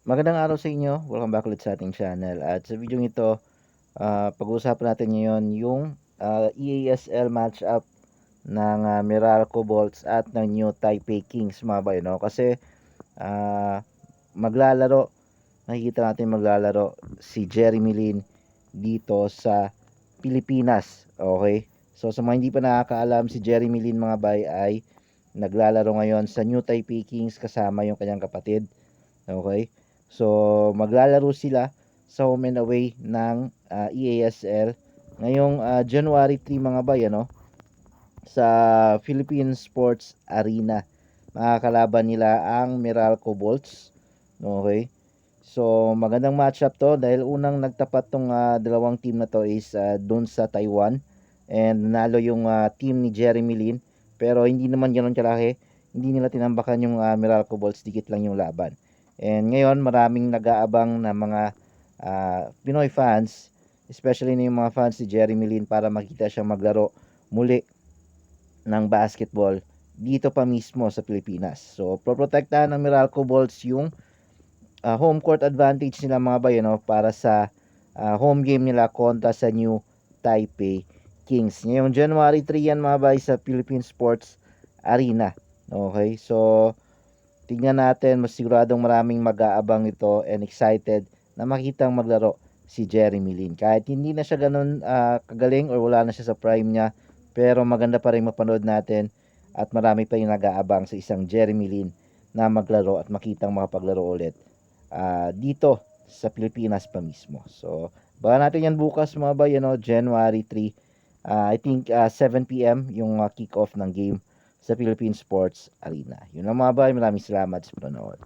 Magandang araw sa inyo. Welcome back ulit sa ating channel. At sa video ito, ah, pag-uusapan natin ngayon yung ah, EASL matchup ng ah, Meralco Bolts at ng New Taipei Kings mga bayo. No? Kasi ah, maglalaro, nakikita natin maglalaro si Jeremy Lin dito sa Pilipinas. Okay? So sa mga hindi pa nakakaalam, si Jeremy Lin mga bay ay naglalaro ngayon sa New Taipei Kings kasama yung kanyang kapatid. Okay? So, maglalaro sila sa home and away ng ah, EASL ngayong ah, January 3 mga bay, ano? Sa Philippine Sports Arena. Makakalaban nila ang Meralco Bolts. Okay? So, magandang matchup to dahil unang nagtapat tong ah, dalawang team na to is ah, doon sa Taiwan and nanalo yung ah, team ni Jeremy Lin pero hindi naman ganoon kalaki. Hindi nila tinambakan yung ah, Meralco Bolts, dikit lang yung laban. And ngayon, maraming nag-aabang na mga ah, Pinoy fans, especially na yung mga fans ni Jeremy Lin para makita siya maglaro muli ng basketball dito pa mismo sa Pilipinas. So, proprotektahan ng Meralco Bolts yung ah, home court advantage nila mga bayo no, para sa ah, home game nila kontra sa New Taipei Kings. Ngayong January 3 yan mga bay sa Philippine Sports Arena. Okay, so tingnan natin, mas siguradong maraming mag-aabang ito and excited na makitang maglaro si Jeremy Lin. Kahit hindi na siya ganun ah, kagaling or wala na siya sa prime niya, pero maganda pa rin mapanood natin at marami pa yung nag-aabang sa isang Jeremy Lin na maglaro at makitang makapaglaro ulit ah, dito sa Pilipinas pa mismo. So, baka natin yan bukas mga bay, ano, January 3. Ah, I think ah, 7 p.m. yung ah, kick-off ng game sa Philippine Sports Arena. Yun lang mga bay, maraming salamat sa panonood.